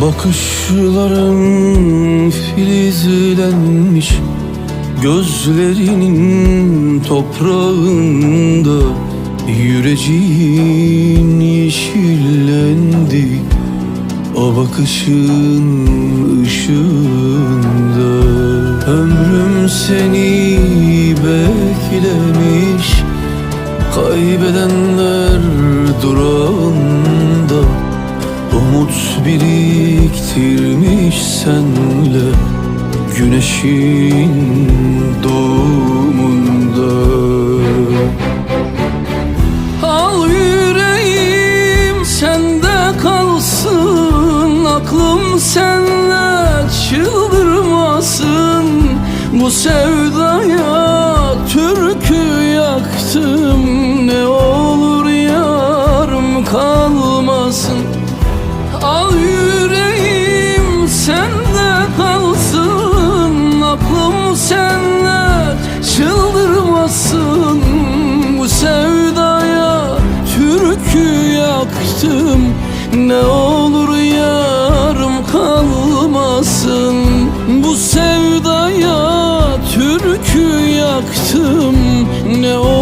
Bakışların filizlenmiş Gözlerinin toprağında Yüreceğin yeşillendi. O bakışın ışığında Ömrüm seni beklemiş Kaybedenler durağında Umut biriktirmiş senle Güneşin doğumunda. Al yüreğim sende kalsın Aklım senle çıldırmasın. Bu sevdaya yaktım Ne olur yarım kalmasın. Bu sevdaya türkü yaktım. Ne olur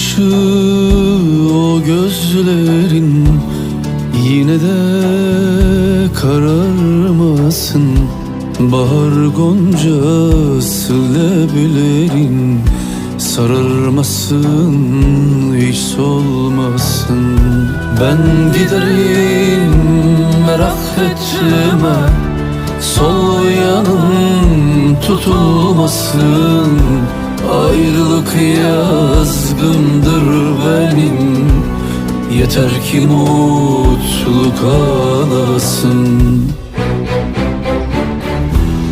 Işığı o gözlerin Yine de kararmasın. Bahar goncası leblerin Sararmasın hiç solmasın. Ben giderim merak etme Sol yanım tutulmasın. Ayrılık yazgındır benim. Yeter ki mutluluk alasın.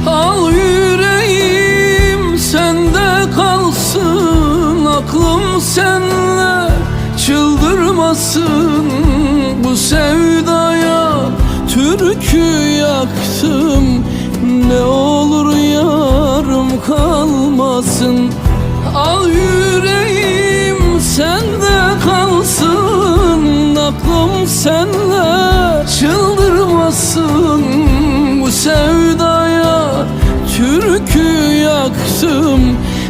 Al yüreğim sende kalsın. Aklım senle çıldırmasın. Bu sevdaya türkü yaktım. Ne olur yarım kalmasın senle çıldırmasın bu sevdaya. Türkü yaktım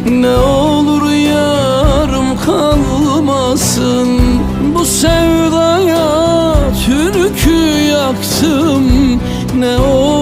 ne olur yarım kalmasın. Bu sevdaya Türkü yaktım ne olur